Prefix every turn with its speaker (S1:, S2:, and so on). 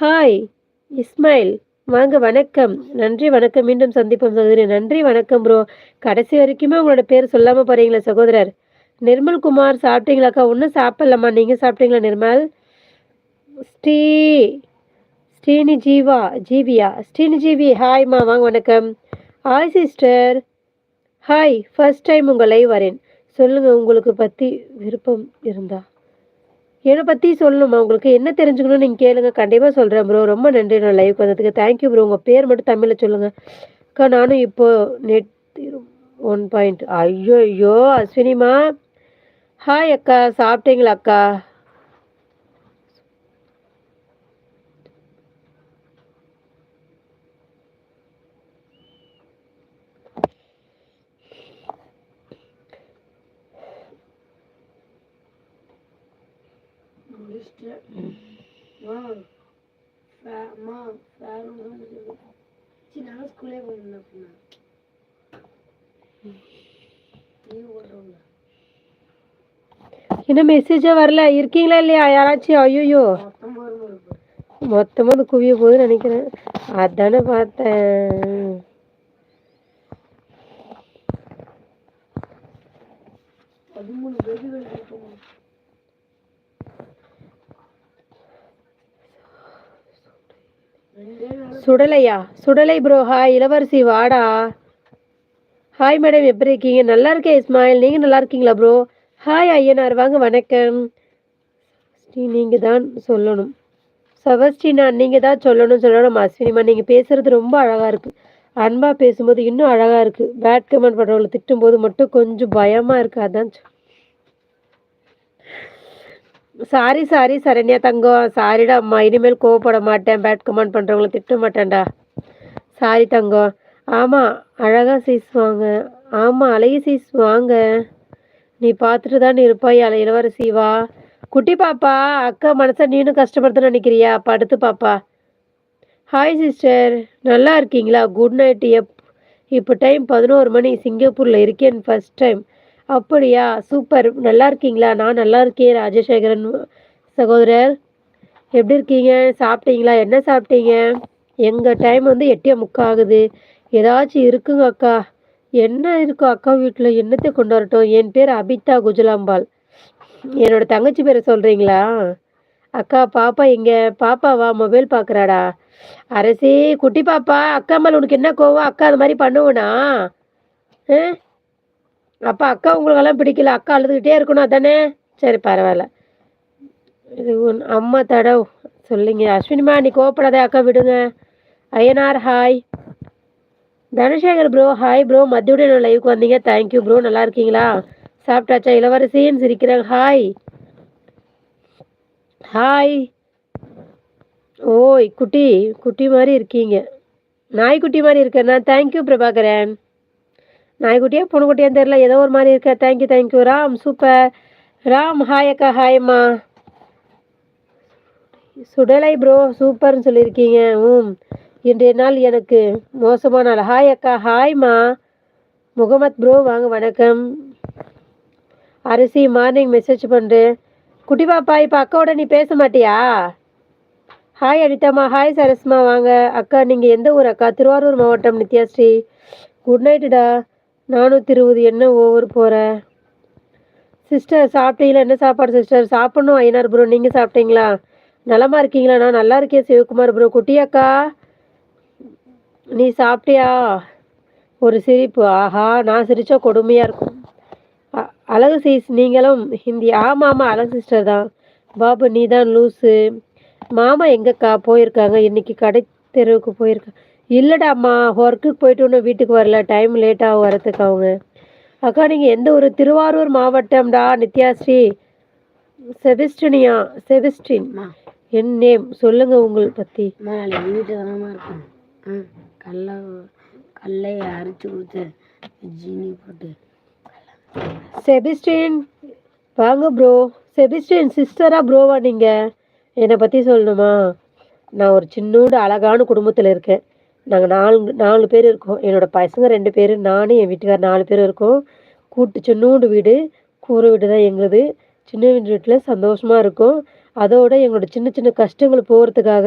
S1: Hi Ismail. வாங்க வணக்கம். நன்றி வணக்கம். மீண்டும் சந்திப்போம் சகோதரி. நன்றி வணக்கம் ப்ரோ கடைசி வரைக்குமே உங்களோட பேர் சொல்லாமல் போகிறீங்களா சகோதரர். நிர்மல் குமார் சாப்பிட்டீங்களாக்கா ஒன்றும் சாப்பிடலாமா நீங்கள் சாப்பிட்டீங்களா நிர்மல்? ஸ்ரீ ஸ்ரீனி ஜீவா ஜீவியா. ஸ்ரீனி ஜீவி ஹாய்மா வாங்க வணக்கம். Hi sister hi first time உங்கள் லைவ் வரேன். சொல்லுங்கள் உங்களுக்கு பற்றி விருப்பம் இருந்தா. என்னை பற்றி சொல்லணுமா உங்களுக்கு என்ன தெரிஞ்சுக்கணும்னு நீங்கள் கேளுங்க. கண்டிப்பாக சொல்கிறேன் ப்ரோ ரொம்ப நன்றி நான் லைவ் வந்ததுக்கு. தேங்க்யூ ப்ரோ உங்கள் பேர் மட்டும் தமிழில் சொல்லுங்கள் அக்கா நானும் இப்போ நெட் ஒன் பாயிண்ட் ஐயோ ஐயோ அஸ்வினிமா ஹாய் அக்கா. சாப்பிட்டீங்களா அக்கா
S2: முடிச்சிட்டேன் மா ஃபே- அம்மா ஃபேரும் தான் இருக்குது. சரி நானும் ஸ்கூலே போயிருந்தேன் அப்படின்னா லீவ் போடுறோம்ல
S1: இன்னும் மெசேஜே வரல? இருக்கீங்களா இல்லையா? யாராச்சும்? ஐயோ
S2: மொத்தமாக வரும்
S1: குவிய போகுதுன்னு நினைக்கிறேன். அதானே பார்த்தேன்.
S2: பதிமூணு பேபிகள் இருக்கும் ரெண்டே நாள்
S1: சுடலையா? சுடலை ப்ரோ ஹாய் இளவரசி வாடா. ஹாய் மேடம் எப்படி இருக்கீங்க? நல்லா இருக்கேன் இஸ்மாயில். நீங்கள் நல்லா இருக்கீங்களா ப்ரோ ஹாய் ஐயனார். வாங்க வணக்கம். ஸ்ரீ நீங்கள் தான் சொல்லணும். சவஸ்டினா நீங்கள் தான் சொல்லணும் சொல்லணும் அஸ்வினிமா. நீங்கள் பேசுகிறது ரொம்ப அழகாக இருக்குது அன்பாக பேசும்போது இன்னும் அழகாக இருக்குது பேட் கமெண்ட் பண்ணுறவங்களை திட்டும்போது மட்டும் கொஞ்சம் பயமாக இருக்குது அதான் சாரி சாரி சரண்யா தங்கம். சாரிடா அம்மா இனிமேல் கோவப்பட மாட்டேன். பேட் கமெண்ட் பண்ணுறவங்கள திட்ட மாட்டேன்டா. சாரி தங்கம். ஆமாம் அழகா சீஸ் வாங்க. ஆமாம் அழகி சீஸ் வாங்க. நீ பார்த்துட்டு தான் இருப்பாய் அலை இளவரசி வா. குட்டி பாப்பா அக்கா மனசை நீனும் கஷ்டப்படுத்த நினைக்கிறியா? படுத்து பாப்பா. ஹாய் சிஸ்டர் நல்லா இருக்கீங்களா? குட் நைட் எப் இப்போ டைம் பதினோரு மணி. சிங்கப்பூரில் இருக்கேன் ஃபர்ஸ்ட் டைம் அப்படியா? சூப்பர். நல்லா இருக்கீங்களா? நான் நல்லா இருக்கேன் ராஜசேகரன் சகோதரர். எப்படி இருக்கீங்க? சாப்பிட்டீங்களா? என்ன சாப்பிட்டீங்க? எங்கள் டைம் வந்து எட்டே முக்காகுது ஏதாச்சும் இருக்குங்க அக்கா. என்ன இருக்கோ அக்கா வீட்டில் என்னத்தை கொண்டு வரட்டும்? என் பேர் அபிதா குஜலாம்பாள். என்னோட தங்கச்சி பேரை சொல்கிறீங்களா அக்கா பாப்பா இங்கே பாப்பாவா? மொபைல் பார்க்குறாடா அரசி குட்டி பாப்பா அக்கா மேலே உனக்கு என்ன கோவம்? அக்கா அது மாதிரி பண்ணுவனா? ஆ? அப்போ அக்கா உங்களுக்கெல்லாம் பிடிக்கல. அக்கா அழுதுகிட்டே இருக்கணும் அதானே? சரி பரவாயில்ல. இது உன் அம்மா தடவு. சொல்லிங்க. அஸ்வினிமா நீ கோவப்படாத அக்கா விடுங்க. Ayyanar hi Dhanasekar bro hi bro மதியோட லைவுக்கு வந்தீங்க. தேங்க்யூ ப்ரோ நல்லா இருக்கீங்களா? சாப்பிட்டாச்சா? இளவரசின்னு சிரிக்கிறேன் ஹாய் ஹாய் ஓய் குட்டி. குட்டி மாதிரி இருக்கீங்க. நாய்க்குட்டி மாதிரி இருக்கேன். நான் தேங்க்யூ பிரபாகரன். நாய்க்குட்டியா பொண்ணுக்குட்டியான்னு தெரில ஏதோ ஒரு மாதிரி இருக்க. Thank you thank you Ram. Super Ram hi அக்கா ஹாய்மா சுடலை ப்ரோ சூப்பர்னு சொல்லியிருக்கீங்க. ம் இன்றைய நாள் எனக்கு மோசமான நாள். ஹாய் அக்கா ஹாய்மா முகமத் ப்ரோ வாங்க வணக்கம். அரிசி மார்னிங் மெசேஜ் பண்ணுறேன் குட்டி பாப்பா இப்போ அக்காவோட நீ பேச மாட்டியா? ஹாய் அனிதாம்மா. ஹாய் சரஸ்மா. வாங்க. அக்கா நீங்கள் எந்த ஊர் அக்கா? திருவாரூர் மாவட்டம் நித்யாஸ்ரீ குட் நைட்டுடா நானூற்றி இருபது என்ன ஓவர் போகிற சிஸ்டர் சாப்பிட்டீங்களா? என்ன சாப்பாடு சிஸ்டர் சாப்பிட்ணும் ஐயனார் ப்ரோ நீங்கள் சாப்பிட்டீங்களா? நலமா இருக்கீங்களா? நான் நல்லா இருக்கேன் சிவகுமார் ப்ரோ குட்டியாக்கா நீ சாப்பிட்டியா? ஒரு சிரிப்பு. ஆஹா நான் சிரித்தா கொடுமையாக இருக்கும். அழகு சீஸ் நீங்களும் ஹிந்தி. ஆமாம் ஆமாம் அழகு சிஸ்டர் தான். பாபு நீ தான் லூஸு மாமா எங்கக்கா போயிருக்காங்க? இன்னைக்கு கடை தெருவுக்கு போயிருக்காங்க இல்லைடாம்மா ஒர்க்குக்கு போயிட்டு இன்னும் வீட்டுக்கு வரல. டைம் லேட் ஆகும் வரதுக்கு அவங்க. அக்கா நீங்கள் எந்த ஒரு திருவாரூர் மாவட்டம்டா நித்யாஸ்ரீ செபிஸ்டினியா? செபிஸ்டின். என் நேம் சொல்லுங்க உங்கள் பற்றி
S2: வீட்டு இருக்கும் ஆ கடல கடலையை அரைச்சி கொடுத்து ஜீனி போட்டு.
S1: செபிஸ்டின். வாங்க ப்ரோ செபிஸ்டின் சிஸ்டரா ப்ரோவா நீங்கள் என்னை பற்றி சொல்லணுமா? நான் ஒரு சின்னோண்டு அழகான குடும்பத்தில் இருக்கேன். நாங்கள் நாலு நாலு பேர் இருக்கோம். என்னோட பசங்க ரெண்டு பேர் நானும் என் வீட்டுக்கார் நாலு பேர் இருக்கோம். கூட்டு சின்னூண்டு வீடு கூரை வீடு தான் எங்களுது. சின்ன வீடு வீட்டில் சந்தோஷமாக இருக்கும். அதோட எங்களோட சின்ன சின்ன கஷ்டங்கள் போகிறதுக்காக